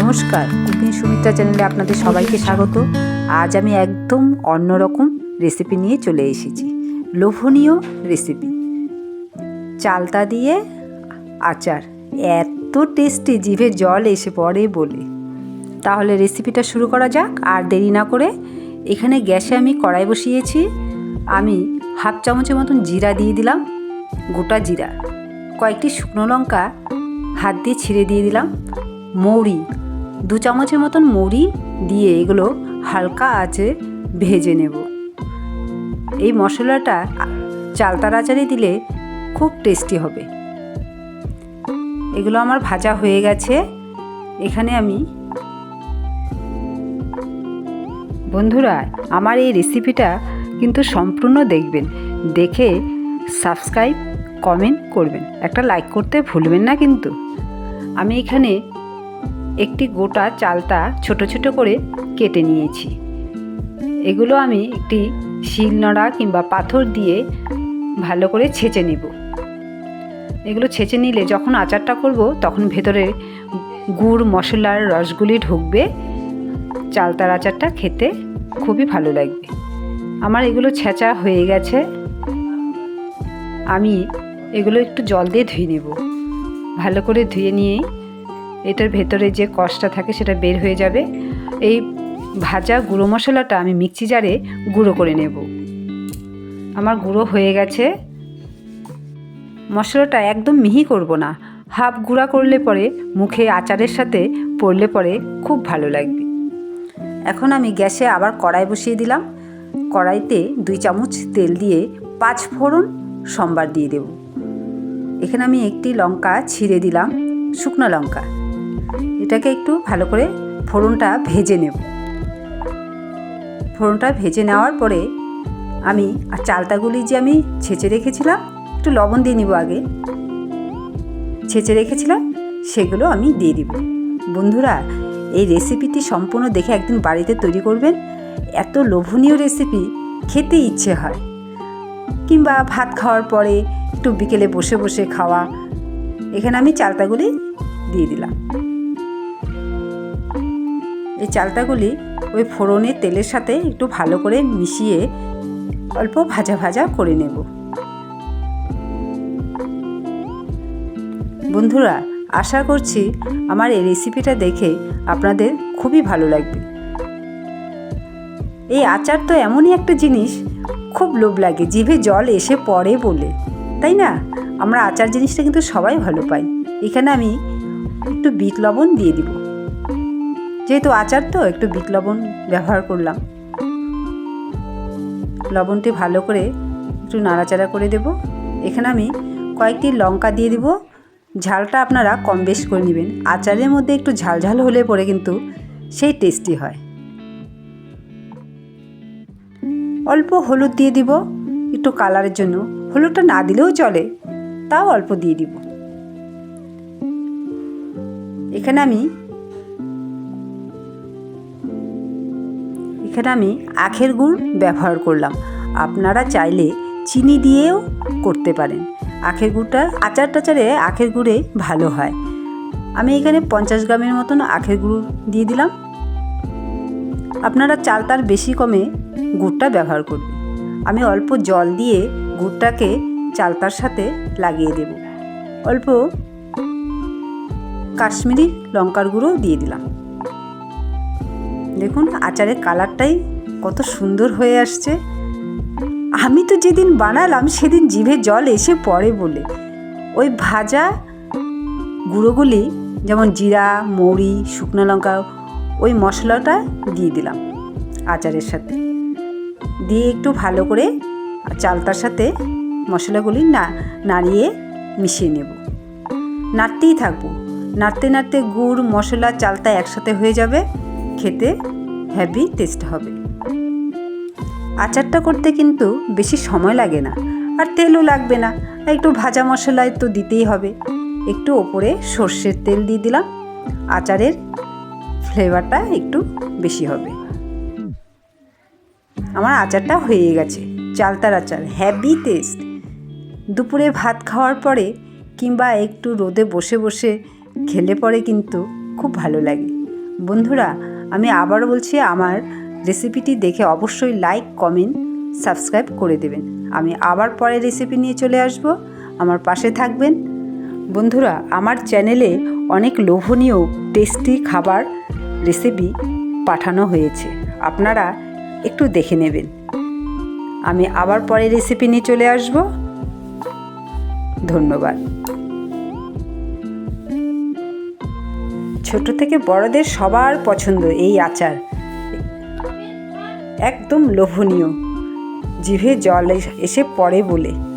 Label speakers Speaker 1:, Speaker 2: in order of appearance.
Speaker 1: নমস্কার, কুকিং সুমিত্রা চ্যানেলে আপনাদের সবাইকে স্বাগত। আজ আমি একদম অন্যরকম রেসিপি নিয়ে চলে এসেছি। লোভনীয় রেসিপি চালতা দিয়ে আচার। এত টেস্টি জিভে জল এসে পড়ে বলে। তাহলে রেসিপিটা শুরু করা যাক, আর দেরি না করে এখানে গ্যাসে আমি কড়াই বসিয়েছি। আমি হাফ চামচের মতন জিরা দিয়ে দিলাম, গোটা জিরা। কয়েকটি শুকনো লঙ্কা হাত দিয়ে ছিঁড়ে দিয়ে দিলাম। মৌরি দু চামচের মতন মুড়ি দিয়ে এগুলো হালকা আঁচে ভেজে নেব। এই মশলাটা চালতার আচারে দিলে খুব টেস্টি হবে। এগুলো আমার ভাজা হয়ে গেছে। এখানে আমি বন্ধুরা, আমার এই রেসিপিটা কিন্তু সম্পূর্ণ দেখবেন। দেখে সাবস্ক্রাইব কমেন্ট করবেন। একটা লাইক করতে ভুলবেন না কিন্তু। আমি এখানে একটি গোটা চালতা ছোট ছোট করে কেটে নিয়েছি। এগুলো আমি একটি শিলনোড়া কিংবা পাথর দিয়ে ভালো করে ছেঁচে নেব। এগুলো ছেঁচে নিলে যখন আচারটা করব, তখন ভেতরে গুড়, মশলার রসগুলি ঢুকবে। চালতার আচারটা খেতে খুবই ভালো লাগবে। আমার এগুলো ছেঁচা হয়ে গেছে। আমি এগুলো একটু জল দিয়ে ধুয়ে নেব। ভালো করে ধুয়ে নিয়ে এটার ভেতরে যে কষটা থাকে সেটা বের হয়ে যাবে। এই ভাজা গুঁড়ো মশলাটা আমি মিক্সি জারে গুঁড়ো করে নেব। আমার গুঁড়ো হয়ে গেছে। মশলাটা একদম মিহি করব না। হাফ গুঁড়া করলে পরে মুখে আচারের সাথে পড়লে পরে খুব ভালো লাগবে। এখন আমি গ্যাসে আবার কড়াই বসিয়ে দিলাম। কড়াইতে দুই চামচ তেল দিয়ে পাঁচ ফোড়ন সম্বার দিয়ে দেব। এখানে আমি একটি লঙ্কা ছিঁড়ে দিলাম, শুকনো লঙ্কা। এটাকে একটু ভালো করে ফোড়নটা ভেজে নেব। ফোড়নটা ভেজে নেওয়ার পরে আমি আর চালতাগুলি যে আমি ছেঁচে রেখেছিলাম, একটু লবণ দিয়ে নিব আগে। ছেঁচে রেখেছিলাম, সেগুলো আমি দিয়ে দিব। বন্ধুরা, এই রেসিপিটি সম্পূর্ণ দেখে একদিন বাড়িতে তৈরি করবেন। এত লোভনীয় রেসিপি, খেতে ইচ্ছে হয়। কিংবা ভাত খাওয়ার পরে একটু বিকেলে বসে বসে খাওয়া। এখানে আমি চালতাগুলি দিয়ে দিলাম। এই চালতাগুলি ওই ফোড়নের তেলের সাথে একটু ভালো করে মিশিয়ে অল্প ভাজা ভাজা করে নেব। বন্ধুরা, আশা করছি আমার এই রেসিপিটা দেখে আপনাদের খুবই ভালো লাগবে। এই আচার তো এমনই একটা জিনিস, খুব লোভ লাগে, জিভে জল এসে পড়ে বলে, তাই না? আমরা আচার জিনিসটা কিন্তু সবাই ভালো পাই। এখানে আমি একটু বিট লবণ দিয়ে দিব। যেহেতু আচার তো, একটু বিট লবণ ব্যবহার করলাম। লবণটি ভালো করে একটু নাড়াচাড়া করে দেব। এখানে আমি কয়েকটি লঙ্কা দিয়ে দিব। ঝালটা আপনারা কম বেশ করে নেবেন। আচারের মধ্যে একটু ঝাল ঝাল হলে পরে কিন্তু সেই টেস্টি হয়। অল্প হলুদ দিয়ে দিব। একটু কালারের জন্য। হলুদটা না দিলেও চলে, তাও অল্প দিয়ে দিব। এখানে আমি এখানে আমি আখের গুড় ব্যবহার করলাম। আপনারা চাইলে চিনি দিয়েও করতে পারেন। আখের গুড়টা আচার টাচারে আখের গুড়ে ভালো হয়। আমি এখানে পঞ্চাশ গ্রামের মতন আখের গুঁড়ো দিয়ে দিলাম। আপনারা চাল তার বেশি কমে গুড়টা ব্যবহার করবেন আমি অল্প জল দিয়ে গুড়টাকে চালতার সাথে লাগিয়ে দেব। অল্প কাশ্মীরি লঙ্কার গুঁড়ো দিয়ে দিলাম। দেখুন, আচারের কালারটাই কত সুন্দর হয়ে আসছে। আমি তো যেদিন বানালাম, সেদিন জিভে জল এসে পড়ে বলে। ওই ভাজা গুঁড়োগুলি, যেমন জিরা, মৌরি, শুকনো লঙ্কা, ওই মশলাটা দিয়ে দিলাম আচারের সাথে। দিয়ে একটু ভালো করে চালতার সাথে মশলাগুলি না, নাড়িয়ে মিশিয়ে নেব। নাড়তেই থাকব। নাড়তে নাড়তে গুড়, মশলা, চালতা একসাথে হয়ে যাবে। খেতে হ্যাভি টেস্ট হবে। আচারটা করতে কিন্তু বেশি সময় লাগে না, আর তেলও লাগবে না। একটু ভাজা মশলায় তো দিতেই হবে। একটু ওপরে সর্ষের তেল দিয়ে দিলাম। আচারের ফ্লেভারটা একটু বেশি হবে। আমার আচারটা হয়ে গেছে, চালতার আচার হ্যাভি টেস্ট দুপুরে ভাত খাওয়ার পরে কিংবা একটু রোদে বসে বসে খেলে পরে কিন্তু খুব ভালো লাগে। বন্ধুরা, আমি আবারও বলছি, আমার রেসিপিটি দেখে অবশ্যই লাইক, কমেন্ট, সাবস্ক্রাইব করে দেবেন। আমি আবার পরে রেসিপি নিয়ে চলে আসব। আমার পাশে থাকবেন। বন্ধুরা, আমার চ্যানেলে অনেক লোভনীয়, টেস্টি খাবার রেসিপি পাঠানো হয়েছে। আপনারা একটু দেখে নেবেন। আমি আবার পরে রেসিপি নিয়ে চলে আসব। ধন্যবাদ। ছোট থেকে বড়দের সবার পছন্দ এই আচার। একদম লোভনীয়। জিভে জল এসে পড়ে বলে।